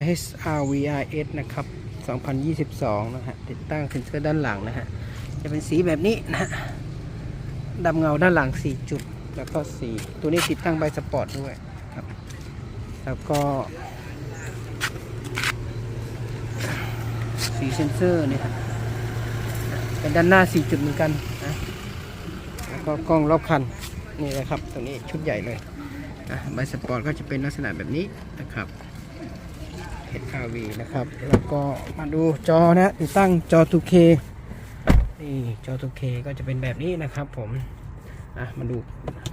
HRVRS นะครับ 2022 นะฮะ ติดตั้งเซ็นเซอร์ด้านหลังนะฮะ จะเป็นสีแบบนี้นะฮะดำเงาด้านหลัง 4 จุด แล้วก็สีตัวนี้ติดตั้งใบสปอร์ตด้วยครับ แล้วก็ สีเซนเซอร์เนี่ยฮะเป็นด้านหน้า 4 จุดเหมือนกันนะแล้วก็กล้องรอบคัน นี่นะครับ ตัวนี้ชุดใหญ่เลยนะใบสปอร์ตก็จะเป็นลักษณะแบบนี้นะครับ HRV นะครับ แล้วก็มาดูจอนะติดตั้งจอ 2K นี่จอ 2K ก็จะเป็นแบบนี้นะครับผมอะมาดู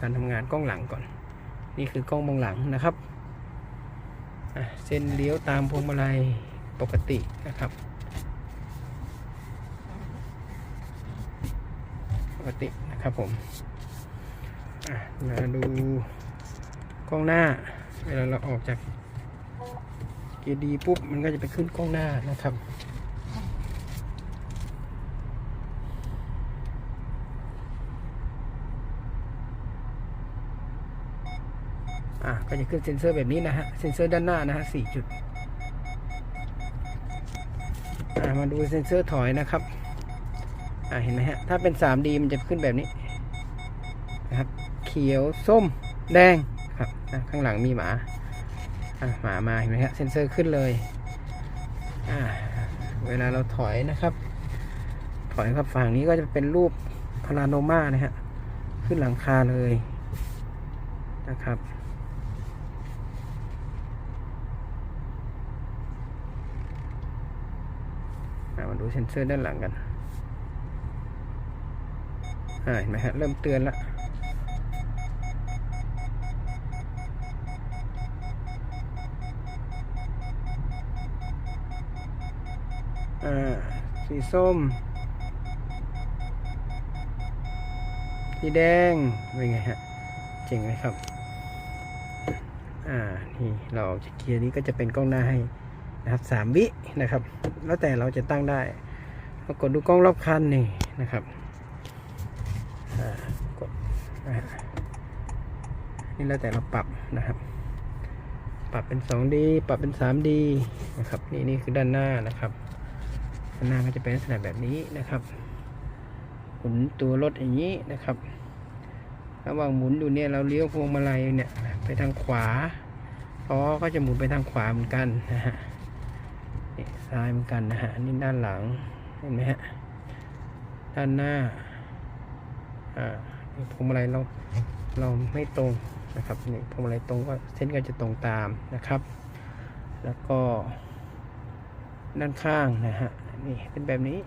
การทำงานกล้องหลังก่อน นี่คือกล้องมองหลังนะครับอะเส้นเลี้ยวตามพวงมาลัยปกตินะครับ ปกตินะครับผมอะมาดูกล้องหน้าเวลาเราออกจาก กีดีปุ๊บมันก็จะไปขึ้นกล้องหน้านะครับ อะก็จะขึ้นเซ็นเซอร์แบบนี้นะฮะ เซ็นเซอร์ด้านหน้านะฮะสี่จุด อะมาดูเซ็นเซอร์ถอยนะครับ อ่าเห็นไหมฮะ ถ้าเป็น 3D มันจะขึ้นแบบนี้นะครับ เขียวส้มแดงครับข้างหลังมีหมา อะหมามาเห็นไหมฮะเซ็นเซอร์ขึ้นเลยอ่าเวลาเราถอยนะครับ ถอยครับฝั่งนี้ก็จะเป็นรูปพาราโนมานะฮะขึ้นหลังคาเลยนะครับมาดูเซ็นเซอร์ด้านหลังกันเห็นไหมฮะเริ่มเตือนละ อ่าสีส้ม สีแดง เป็นไงฮะ เจ๋งไหมครับ อ่า นี่เราจากเกียร์นี้ก็จะเป็นกล้องหน้าให้นะครับสามวินะครับ แล้วแต่เราจะตั้งได้เรากดดูกล้องรอบคันนี่นะครับอ่ากดนะฮะนี่แล้วแต่เราปรับนะครับ ปรับเป็น 2D ปรับเป็น 3D นะครับ นี่นี่คือด้านหน้านะครับ ด้านหน้าก็จะเป็นลักษณะแบบนี้นะครับ หมุนตัวรถอย่างนี้นะครับ ระหว่างหมุนอยู่เนี่ยเราเลี้ยวพวงมาลัยเนี่ยไปทางขวาล้อก็จะหมุนไปทางขวาเหมือนกันนะฮะนี่ซ้ายเหมือนกันนะฮะนี่ด้านหลังเห็นไหมฮะด้านหน้าอ่าพวงมาลัยเราเราไม่ตรงนะครับนี่พวงมาลัยตรงก็เส้นก็จะตรงตามนะครับ แล้วก็ด้านข้างนะฮะ นี่เป็นแบบนี้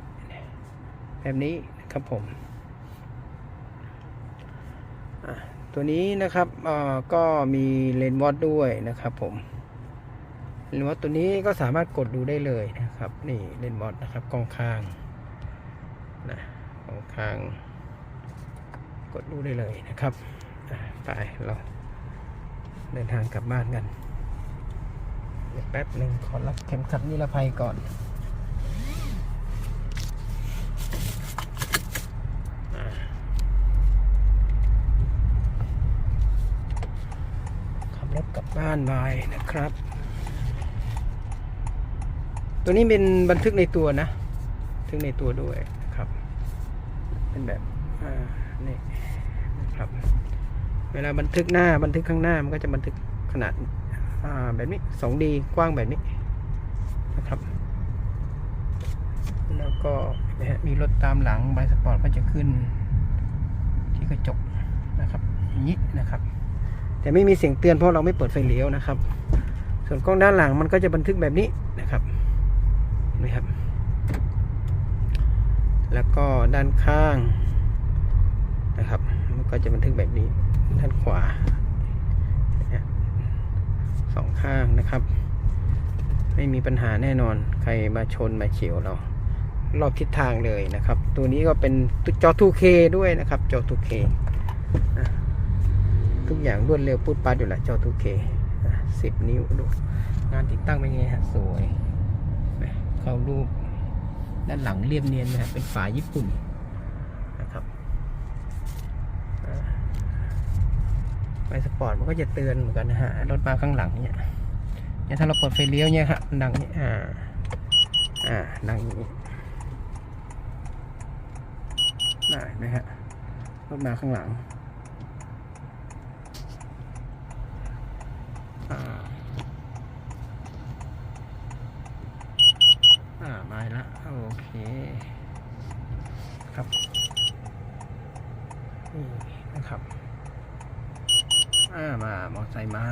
แบบนี้นะครับผมตัวนี้นะครับก็มีเลนส์วอตด้วยนะครับผมเลนส์วอตตัวนี้ก็สามารถกดดูได้เลยนะครับ นี่เลนส์วอตนะครับกองข้างนะกองข้าง กดดูได้เลยนะครับไปเราเดินทางกลับบ้านกันเดี๋ยวแป๊บหนึ่งขอรับเข็มขัดนิรภัยก่อนอะขั บ้านบายนะครับ ตัวนี้เป็นบันทึกในตัวนะบันทึกในตัวด้วยนะครับ เป็นแบบอ่านี่นะครับ เวลาบันทึกหน้าบันทึกข้างหน้ามันก็จะบันทึกขนาดอ่าแบบนี้ 2D กว้างแบบนี้นะครับ แล้วก็มีรถตามหลังใบสปอร์ตก็จะขึ้น ที่กระจกนะครับอย่างนี้นะครับ แต่ไม่มีเสียงเตือนเพราะเราไม่เปิดไฟเลี้ยวนะครับ ส่วนกล้องด้านหลังมันก็จะบันทึกแบบนี้นะครับนไหมครับ แล้วก็ด้านข้างนะครับ มันก็จะบันทึกแบบนี้ด้านขวาสองข้างนะครับ ไม่มีปัญหาแน่นอนใครมาชนมาเฉียวเรา รอบทิศทางเลยนะครับ ตัวนี้ก็เป็นจอ 2K ด้วยนะครับจอ 2K อะ ทุกอย่างรวดเร็วพูดปัดอยู่แหละจอ 2K อะ10นิ้วดูงานติดตั้งเป็นไงฮะสวยเข้ารูปด้านหลังเรียบเนียนนะฮะเป็นฝาญี่ปุ่นนะครับไฟสปอร์ตมันก็จะเตือนเหมือนกันนะฮะรถมาข้างหลังเนี่ยเนี่ยถ้าเราเปิดไฟเลี้ยวเนี่ยครับดังนี้อ่าอ่าดังนี้ได้ไหมฮะรถมาข้างหลัง อ่ามาแล้วโอเค ครับ นี่นะครับ อ่ามามอไซค์มา